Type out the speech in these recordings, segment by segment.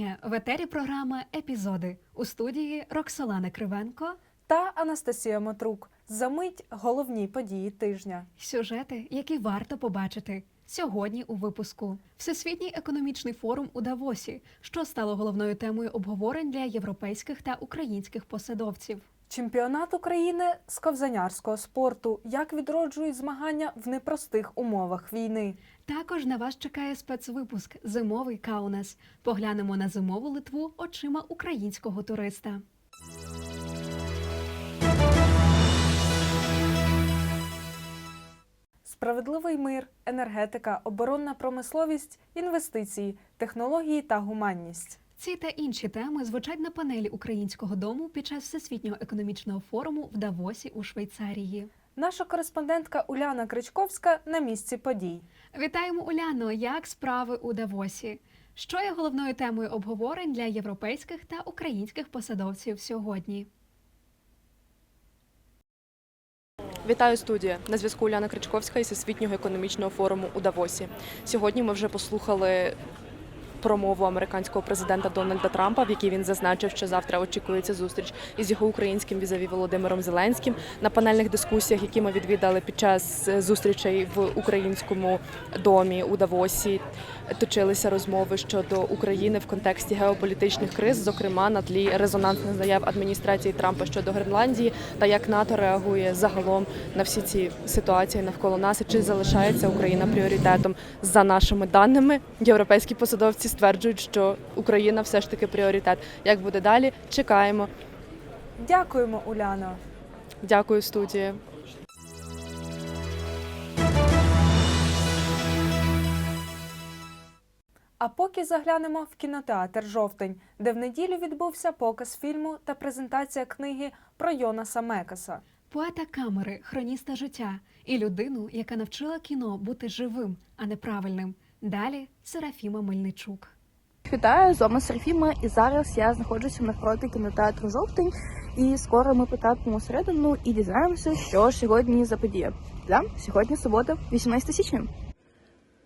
Вітання в етері програми Епізоди у студії Роксолана Кривенко. та Анастасія Матрук. Замить головні події тижня. Сюжети, які варто побачити сьогодні у випуску. Всесвітній економічний форум у Давосі, що стало головною темою обговорень для європейських та українських посадовців. Чемпіонат України з ковзанярського спорту. Як відроджують змагання в непростих умовах війни. Також на вас чекає спецвипуск Зимовий Каунас. Поглянемо на зимову Литву очима українського туриста. Справедливий мир, енергетика, оборонна промисловість, інвестиції, технології та гуманність. Ці та інші теми звучать на панелі українського дому під час всесвітнього економічного форуму в Давосі у Швейцарії. Наша кореспондентка Уляна Кричковська на місці подій. Вітаємо Уляно! Як справи у Давосі? Що є головною темою обговорень для європейських та українських посадовців сьогодні? Вітаю студія. На зв'язку Уляна Кричковська із Всесвітнього економічного форуму у Давосі. Сьогодні ми вже послухали промову американського президента Дональда Трампа, в якій він зазначив, що завтра очікується зустріч із його українським візаві Володимиром Зеленським. На панельних дискусіях, які ми відвідали під час е, зустрічей в українському домі у Давосі, точилися розмови щодо України в контексті геополітичних криз, зокрема на тлі резонансних заяв адміністрації Трампа щодо Гренландії та як НАТО реагує загалом на всі ці ситуації навколо нас і чи залишається Україна пріоритетом за нашими даними. Європейські посадовці стверджують, що Україна все ж таки пріоритет. Як буде далі? Чекаємо. Дякуємо, Уляно. Дякую, студія. А поки заглянемо в кінотеатр Жовтень, де в неділю відбувся показ фільму та презентація книги про Йонаса Мекаса. Поета камери, хроніста життя і людину, яка навчила кіно бути живим, а не правильним. Далі Серафіма Мельничук. Вітаю, з вами Серафіма, і зараз я знаходжуся навпроти кінотеатру Жовтень. І скоро ми потрапимо всередину і дізнаємося, що сьогодні за подія. Да? Сьогодні субота, 18 січня.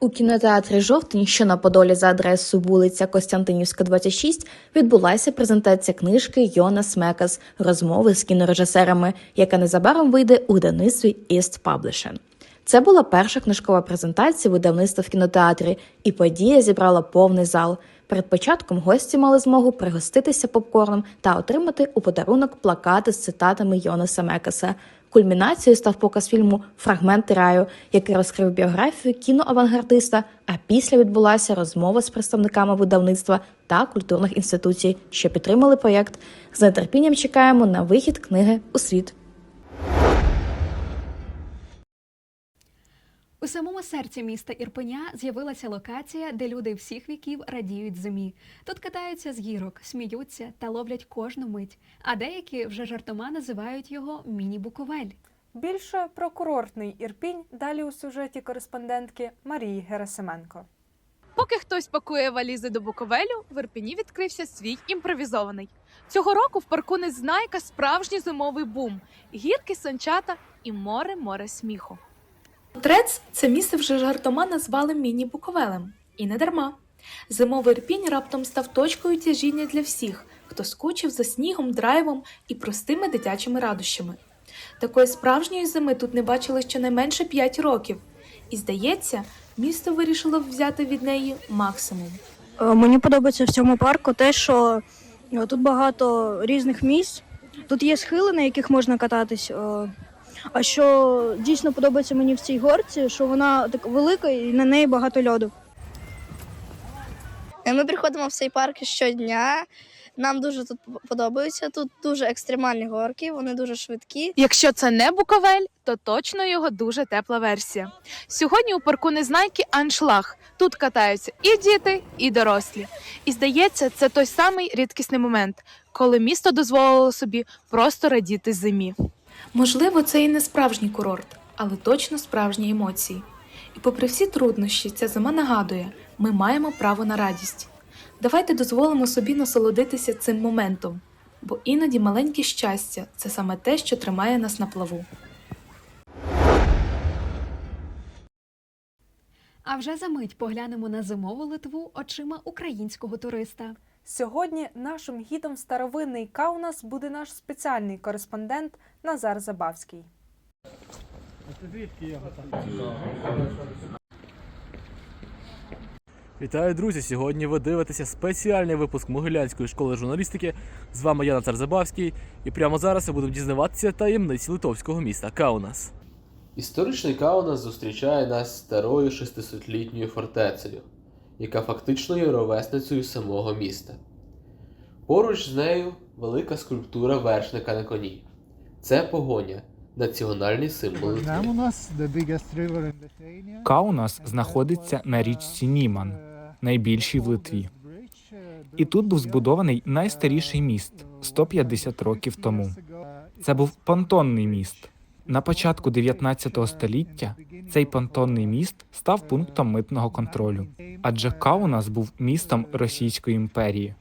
У кінотеатрі Жовтень, що на Подолі за адресою вулиця Костянтинівська, 26, відбулася презентація книжки Йонас Мекас Розмови з кінорежисерами, яка незабаром вийде у видавництві East Publishing. Це була перша книжкова презентація видавництва в кінотеатрі, і подія зібрала повний зал. Перед початком гості мали змогу пригоститися попкорном та отримати у подарунок плакати з цитатами Йонаса Мекаса. Кульмінацією став показ фільму Фрагменти раю, який розкрив біографію кіноавангардиста. А після відбулася розмова з представниками видавництва та культурних інституцій, що підтримали проєкт. З нетерпінням чекаємо на вихід книги у світ. У самому серці міста Ірпеня з'явилася локація, де люди всіх віків радіють зимі. Тут катаються з гірок, сміються та ловлять кожну мить. А деякі вже жартома називають його міні-буковель. Більше про курортний Ірпінь далі у сюжеті кореспондентки Марії Герасименко. Поки хтось пакує валізи до Буковелю, в Ірпені відкрився свій імпровізований. Цього року в парку Незнайка справжній зимовий бум: гірки, санчата і море море сміху. Трец це місце вже жартома назвали міні-буковелем. І не дарма. Зимовий Ірпінь раптом став точкою тяжіння для всіх, хто скучив за снігом, драйвом і простими дитячими радощами. Такої справжньої зими тут не бачили щонайменше 5 років. І здається, місто вирішило взяти від неї максимум. Е, Мені подобається в цьому парку те, що е, тут багато різних місць. Тут є схили, на яких можна кататись. Е, А що дійсно подобається мені в цій горці, що вона так велика і на неї багато льоду. Ми приходимо в цей парк щодня. Нам дуже тут подобається. Тут дуже екстремальні горки, вони дуже швидкі. Якщо це не Буковель, то точно його дуже тепла версія. Сьогодні у парку Незнайки аншлаг. Тут катаються і діти, і дорослі. І здається, це той самий рідкісний момент, коли місто дозволило собі просто радіти зимі. Можливо, це і не справжній курорт, але точно справжні емоції. І попри всі труднощі, ця зима нагадує, ми маємо право на радість. Давайте дозволимо собі насолодитися цим моментом, бо іноді маленьке щастя це саме те, що тримає нас на плаву. А вже за мить поглянемо на зимову Литву очима українського туриста. Сьогодні нашим гідом в старовинний Каунас буде наш спеціальний кореспондент Назар Забавський. Вітаю, друзі! Сьогодні ви дивитеся спеціальний випуск Могилянської школи журналістики. З вами я Назар Забавський, і прямо зараз ми будемо дізнаватися таємниці литовського міста Каунас. Історичний Каунас зустрічає нас старою 600-літньою фортецею, яка фактично є ровесницею самого міста. Поруч з нею велика скульптура вершника на коні. Це погоня, національний символ Литви. Каунас знаходиться на річці Німан, найбільшій в Литві. І тут був збудований найстаріший міст 150 років тому. Це був понтонний міст. На початку 19 століття цей понтонний міст став пунктом митного контролю, адже Каунас був містом Російської імперії,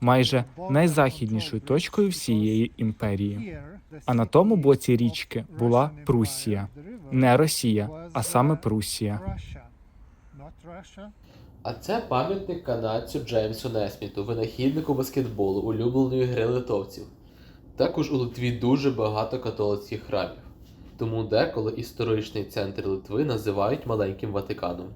майже найзахіднішою точкою всієї імперії. А на тому боці річки була Пруссія, не Росія, а саме Пруссія. А це пам'ятник канадцю Джеймсу Несміту, винахіднику баскетболу, улюбленої гри литовців. Також у Литві дуже багато католицьких храмів, тому деколи історичний центр Литви називають маленьким Ватиканом.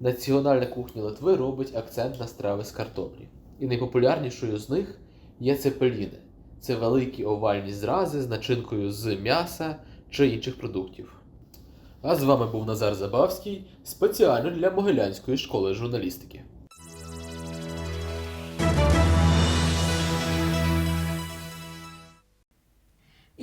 Національна кухня Литви робить акцент на страви з картоплі. І найпопулярнішою з них є цепеліни. Це великі овальні зрази з начинкою з м'яса чи інших продуктів. А з вами був Назар Забавський спеціально для Могилянської школи журналістики.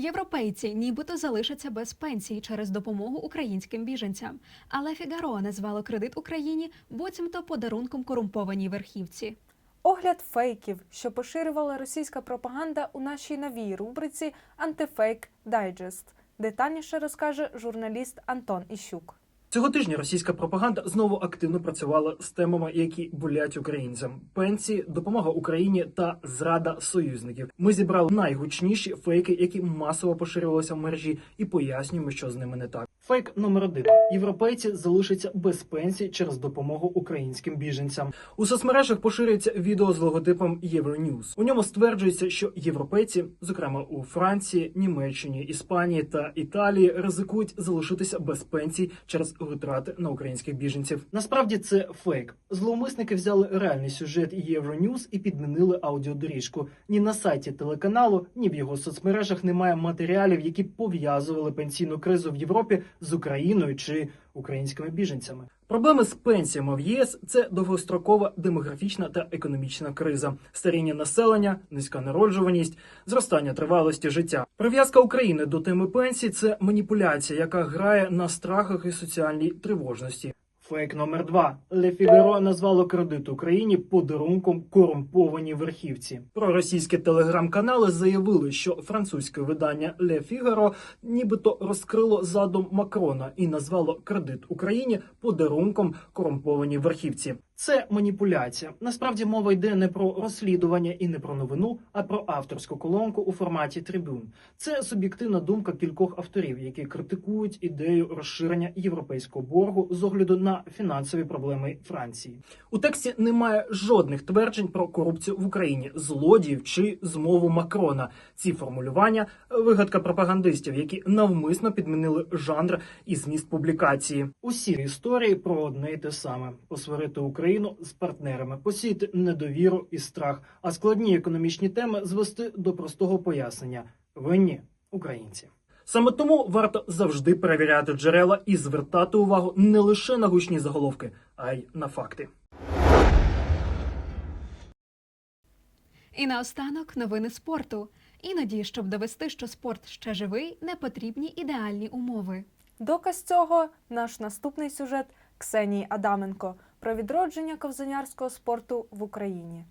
Європейці нібито залишаться без пенсії через допомогу українським біженцям. Але Фігаро назвало кредит Україні буцімто подарунком корумпованій верхівці. Огляд фейків, що поширювала російська пропаганда у нашій новій рубриці Антифейк Дайджест. Детальніше розкаже журналіст Антон Іщук. Цього тижня російська пропаганда знову активно працювала з темами, які болять українцям: пенсії, допомога Україні та зрада союзників. Ми зібрали найгучніші фейки, які масово поширювалися в мережі, і пояснюємо, що з ними не так. Фейк номер один: європейці залишаться без пенсій через допомогу українським біженцям. У соцмережах поширюється відео з логотипом Євроньюз. У ньому стверджується, що європейці, зокрема у Франції, Німеччині, Іспанії та Італії, ризикують залишитися без пенсій через витрати на українських біженців. Насправді це фейк. Зловмисники взяли реальний сюжет Євроньюз і підмінили аудіодоріжку. Ні на сайті телеканалу, ні в його соцмережах немає матеріалів, які пов'язували пенсійну кризу в Європі з Україною чи українськими біженцями. Проблеми з пенсіями в ЄС це довгострокова демографічна та економічна криза, старіння населення, низька народжуваність, зростання тривалості життя. Прив'язка України до теми пенсій це маніпуляція, яка грає на страхах і соціальній тривожності. Фейк номер два. Ле Фігаро назвало кредит Україні подарунком корумпованій верхівці. Проросійські телеграм-канали заявили, що французьке видання Ле Фігаро нібито розкрило задум Макрона і назвало кредит Україні подарунком корумпованій верхівці. Це маніпуляція. Насправді мова йде не про розслідування і не про новину, а про авторську колонку у форматі трибун. Це суб'єктивна думка кількох авторів, які критикують ідею розширення європейського боргу з огляду на фінансові проблеми Франції. У тексті немає жодних тверджень про корупцію в Україні, злодіїв чи змову Макрона. Ці формулювання вигадка пропагандистів, які навмисно підмінили жанр і зміст публікації. Усі історії про одне й те саме: посварити Україну з партнерами, посіяти недовіру і страх, а складні економічні теми звести до простого пояснення: винні українці. Саме тому варто завжди перевіряти джерела і звертати увагу не лише на гучні заголовки, а й на факти. І наостанок новини спорту. Іноді, щоб довести, що спорт ще живий, не потрібні ідеальні умови. Доказ цього наш наступний сюжет Ксенії Адаменко про відродження ковзанярського спорту в Україні.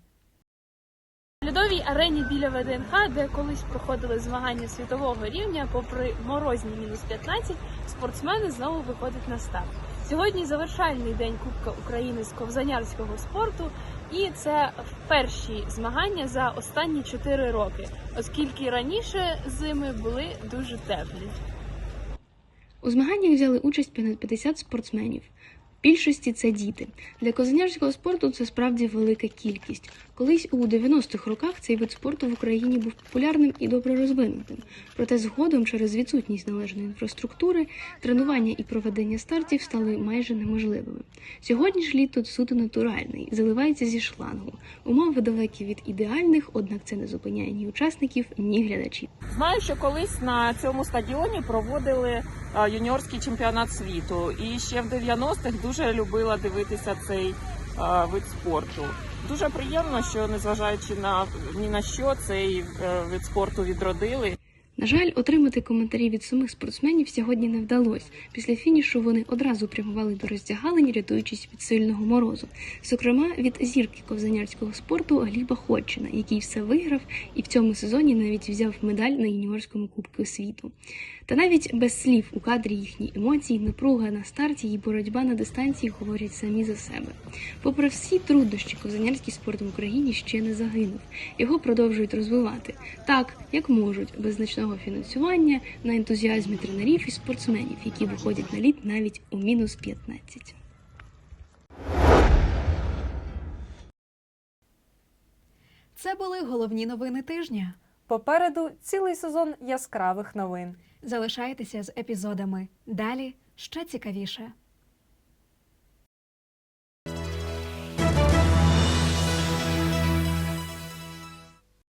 В льодовій арені біля ВДНХ, де колись проходили змагання світового рівня, попри морозні мінус 15, спортсмени знову виходять на старт. Сьогодні завершальний день Кубка України з ковзанярського спорту, і це перші змагання за останні 4 роки, оскільки раніше зими були дуже теплі. У змаганнях взяли участь понад 50 спортсменів. Більшості це діти. Для козанярського спорту це справді велика кількість. Колись у 90-х роках цей вид спорту в Україні був популярним і добре розвинутим. Проте згодом через відсутність належної інфраструктури тренування і проведення стартів стали майже неможливими. Сьогодні ж лід тут суто натуральний, заливається зі шлангу. Умови далекі від ідеальних, однак це не зупиняє ні учасників, ні глядачів. Знаю, що колись на цьому стадіоні проводили е, юніорський чемпіонат світу, і ще в 90-х дуже любила дивитися цей е, вид спорту. Дуже приємно, що незважаючи на ні на що цей е, вид спорту відродили. На жаль, отримати коментарі від самих спортсменів сьогодні не вдалося. Після фінішу вони одразу прямували до роздягалень, рятуючись від сильного морозу. Зокрема, від зірки ковзанярського спорту Гліба Ходчина, який все виграв і в цьому сезоні навіть взяв медаль на юніорському кубку світу. Та навіть без слів у кадрі їхні емоції, напруга на старті і боротьба на дистанції говорять самі за себе. Попри всі труднощі, ковзанярський спорт в Україні ще не загинув. Його продовжують розвивати так, як можуть, без значного фінансування, на ентузіазмі тренерів і спортсменів, які виходять на лід навіть у мінус 15. Це були головні новини тижня. Попереду цілий сезон яскравих новин. Залишайтеся з епізодами. Далі ще цікавіше.